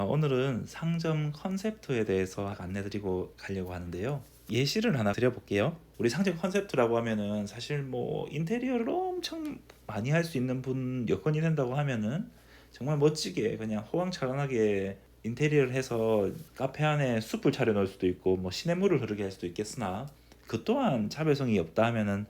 어, 오늘은 상점 컨셉트에 대해서 안내드리고 가려고 하는데요. 예시를 하나 드려볼게요. 우리 상점 컨셉트라고 하면은 사실 뭐 인테리어를 엄청 많이 할 수 있는 분 여건이 된다고 하면은 정말 멋지게 그냥 호황찬란하게 인테리어를 해서 카페 안에 숲을 차려 놓을 수도 있고 뭐 시냇물을 흐르게 할 수도 있겠으나 그 또한 차별성이 없다 하면은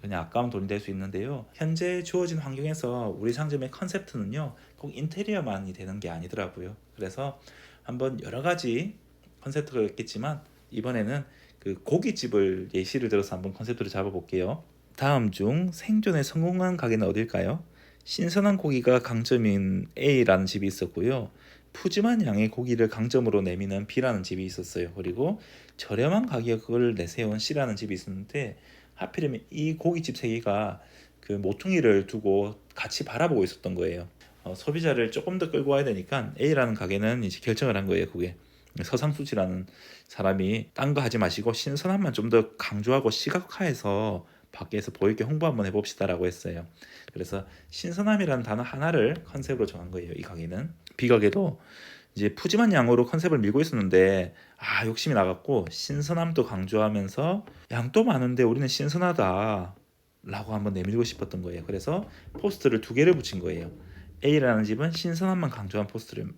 그냥 아까운 돈이 될 수 있는데요. 현재 주어진 환경에서 우리 상점의 컨셉트는요, 꼭 인테리어만이 되는 게 아니더라고요. 그래서 한번 여러 가지 컨셉트가 있겠지만 이번에는 그 고깃집을 예시를 들어서 한번 컨셉트를 잡아볼게요. 다음 중 생존에 성공한 가게는 어딜까요? 신선한 고기가 강점인 A라는 집이 있었고요. 푸짐한 양의 고기를 강점으로 내미는 B라는 집이 있었어요. 그리고 저렴한 가격을 내세운 C라는 집이 있었는데 하필이면 이 고깃집 세 개가 그 모퉁이를 두고 같이 바라보고 있었던 거예요. 어, 소비자를 조금 더 끌고 와야 되니까 A라는 가게는 이제 결정을 한 거예요. 그게 서상수지라는 사람이 딴 거 하지 마시고 신선함만 좀 더 강조하고 시각화해서 밖에서 보이게 홍보 한번 해봅시다라고 했어요. 그래서 신선함이라는 단어 하나를 컨셉으로 정한 거예요. 이 가게는 B 가게도 이제 푸짐한 양으로 컨셉을 밀고 있었는데 아 욕심이 나갔고 신선함도 강조하면서 양도 많은데 우리는 신선하다 라고 한번 내밀고 싶었던 거예요. 그래서 포스트를 두 개를 붙인 거예요. A라는 집은 신선함만 강조한 포스트를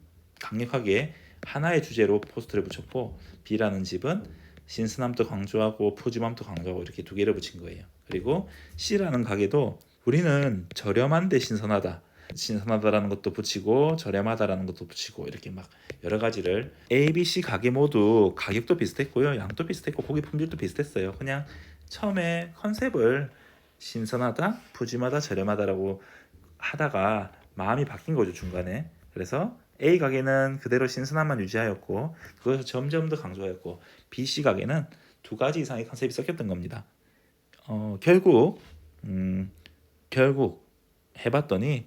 강력하게 하나의 주제로 포스트를 붙였고 B라는 집은 신선함도 강조하고 푸짐함도 강조하고 이렇게 두 개를 붙인 거예요. 그리고 C라는 가게도 우리는 저렴한데 신선하다 신선하다라는 것도 붙이고 저렴하다라는 것도 붙이고 이렇게 막 여러 가지를 A, B, C 가게 모두 가격도 비슷했고요, 양도 비슷했고 고기 품질도 비슷했어요. 그냥 처음에 컨셉을 신선하다, 푸짐하다, 저렴하다라고 하다가 마음이 바뀐 거죠 중간에. 그래서 A 가게는 그대로 신선함만 유지하였고 그것을 점점 더 강조하였고 B, C 가게는 두 가지 이상의 컨셉이 섞였던 겁니다. 어, 결국 음, 결국 해봤더니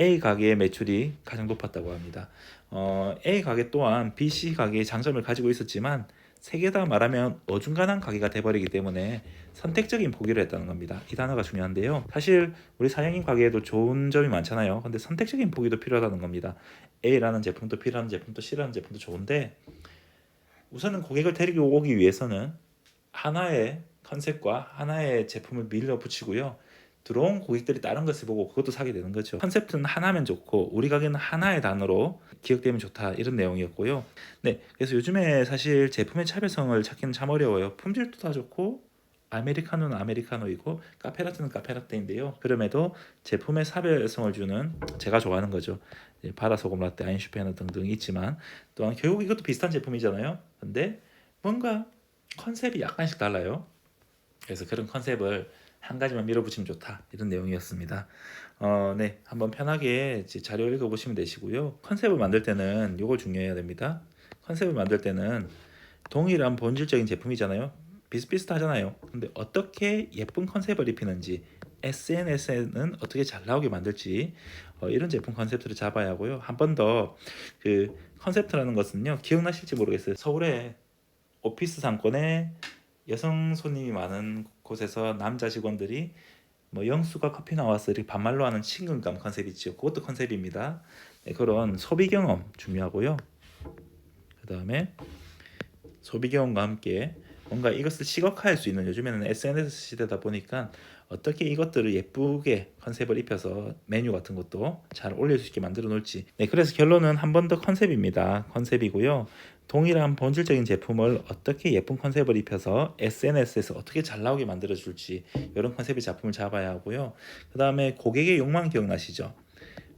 A 가게의 매출이 가장 높았다고 합니다. 어, A 가게 또한 B, C 가게의 장점을 가지고 있었지만 세 개 다 말하면 어중간한 가게가 돼버리기 때문에 선택적인 포기를 했다는 겁니다. 이 단어가 중요한데요. 사실 우리 사장님 가게에도 좋은 점이 많잖아요. 근데 선택적인 포기도 필요하다는 겁니다. A라는 제품도 B라는 제품도 C라는 제품도 좋은데 우선은 고객을 데리고 오기 위해서는 하나의 컨셉과 하나의 제품을 밀어 붙이고요. 들어온 고객들이 다른 것을 보고 그것도 사게 되는 거죠. 컨셉트는 하나면 좋고 우리 가게는 하나의 단어로 기억되면 좋다 이런 내용이었고요. 네, 그래서 요즘에 사실 제품의 차별성을 찾기는 참 어려워요. 품질도 다 좋고 아메리카노는 아메리카노이고 카페라떼는 카페라떼인데요. 그럼에도 제품의 차별성을 주는 제가 좋아하는 거죠. 이제 바다 소금 라떼, 아인슈페너 등등 있지만 또한 결국 이것도 비슷한 제품이잖아요. 근데 뭔가 컨셉이 약간씩 달라요. 그래서 그런 컨셉을 한 가지만 밀어붙이면 좋다 이런 내용이었습니다. 어, 네, 한번 편하게 자료 읽어보시면 되시고요. 컨셉을 만들 때는 이걸 중요해야 됩니다. 컨셉을 만들 때는 동일한 본질적인 제품이잖아요. 비슷비슷하잖아요. 근데 어떻게 예쁜 컨셉을 입히는지 SNS에는 어떻게 잘 나오게 만들지 어, 이런 제품 컨셉트를 잡아야 하고요. 한 번 더 그 컨셉트라는 것은요 기억나실지 모르겠어요. 서울에 오피스 상권에 여성 손님이 많은 곳에서 남자 직원들이 뭐 영수가 커피 나왔어 이렇게 반말로 하는 친근감 컨셉 있죠. 그것도 컨셉입니다. 네, 그런 소비 경험 중요하고요. 그 다음에 소비 경험과 함께 뭔가 이것을 시각화할 수 있는 요즘에는 SNS 시대다 보니까 어떻게 이것들을 예쁘게 컨셉을 입혀서 메뉴 같은 것도 잘 올릴 수 있게 만들어 놓을지. 네, 그래서 결론은 한 번 더 컨셉입니다. 컨셉이고요. 동일한 본질적인 제품을 어떻게 예쁜 컨셉을 입혀서 SNS에서 어떻게 잘 나오게 만들어 줄지 이런 컨셉의 작품을 잡아야 하고요. 그 다음에 고객의 욕망 기억나시죠?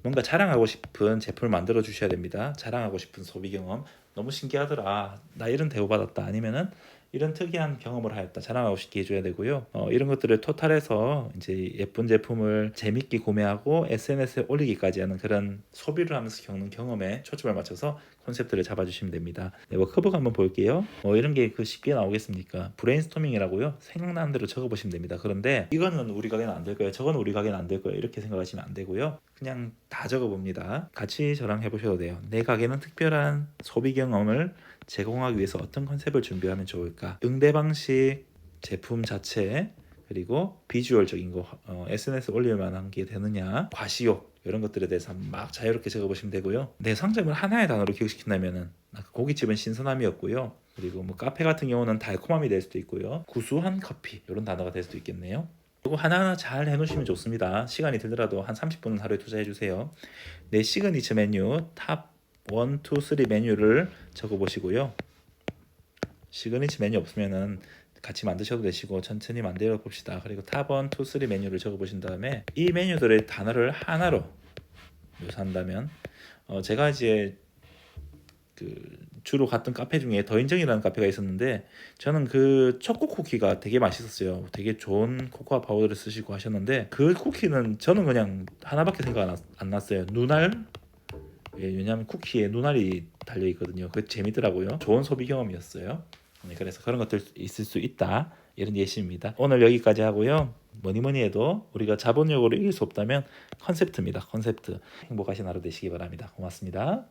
뭔가 자랑하고 싶은 제품을 만들어 주셔야 됩니다. 자랑하고 싶은 소비 경험. 너무 신기하더라. 나 이런 대우 받았다. 아니면은 이런 특이한 경험을 하였다. 자랑하고 싶게 해줘야 되고요. 어, 이런 것들을 토탈해서 이제 예쁜 제품을 재밌게 구매하고 SNS에 올리기까지 하는 그런 소비를 하면서 겪는 경험에 초점을 맞춰서 콘셉트를 잡아주시면 됩니다. 네, 워크북 한번 볼게요. 뭐 이런 게 그 쉽게 나오겠습니까? 브레인스토밍이라고요. 생각나는 대로 적어보시면 됩니다. 그런데 이거는 우리 가게는 안 될 거예요. 저건 우리 가게는 안 될 거예요. 이렇게 생각하시면 안 되고요. 그냥 다 적어봅니다. 같이 저랑 해보셔도 돼요. 내 가게는 특별한 소비 경험을 제공하기 위해서 어떤 컨셉을 준비하면 좋을까? 응대 방식, 제품 자체, 그리고 비주얼적인 거 어, SNS 올릴 만한 게 되느냐? 과시욕 이런 것들에 대해서 막 자유롭게 적어보시면 되고요. 내 상점을 하나의 단어로 기억시킨다면은 아까 고깃집은 신선함이었고요. 그리고 뭐 카페 같은 경우는 달콤함이 될 수도 있고요. 구수한 커피 이런 단어가 될 수도 있겠네요. 이거 하나하나 잘 해놓으시면 좋습니다. 시간이 들더라도 한 30분은 하루에 투자해 주세요. 내 시그니처 메뉴 탑 1, 2, 3 메뉴를 적어보시고요. 시그니처 메뉴 없으면은 같이 만드셔도 되시고 천천히 만들어 봅시다. 그리고 탑 1, 2, 3 메뉴를 적어보신 다음에 이 메뉴들의 단어를 하나로 묘사한다면 어, 제가 이제 그 주로 갔던 카페 중에 더인정이라는 카페가 있었는데 저는 그 초코 쿠키가 되게 맛있었어요. 되게 좋은 코코아 파우더를 쓰시고 하셨는데 그 쿠키는 저는 그냥 하나밖에 생각 안 났어요. 눈알 예, 왜냐하면 쿠키에 눈알이 달려 있거든요. 그 재미더라고요. 좋은 소비 경험이었어요. 네, 그래서 그런 것들 있을 수 있다 이런 예시입니다. 오늘 여기까지 하고요. 뭐니 뭐니 해도 우리가 자본력으로 이길 수 없다면 컨셉트입니다. 컨셉트. 행복하신 하루 되시기 바랍니다. 고맙습니다.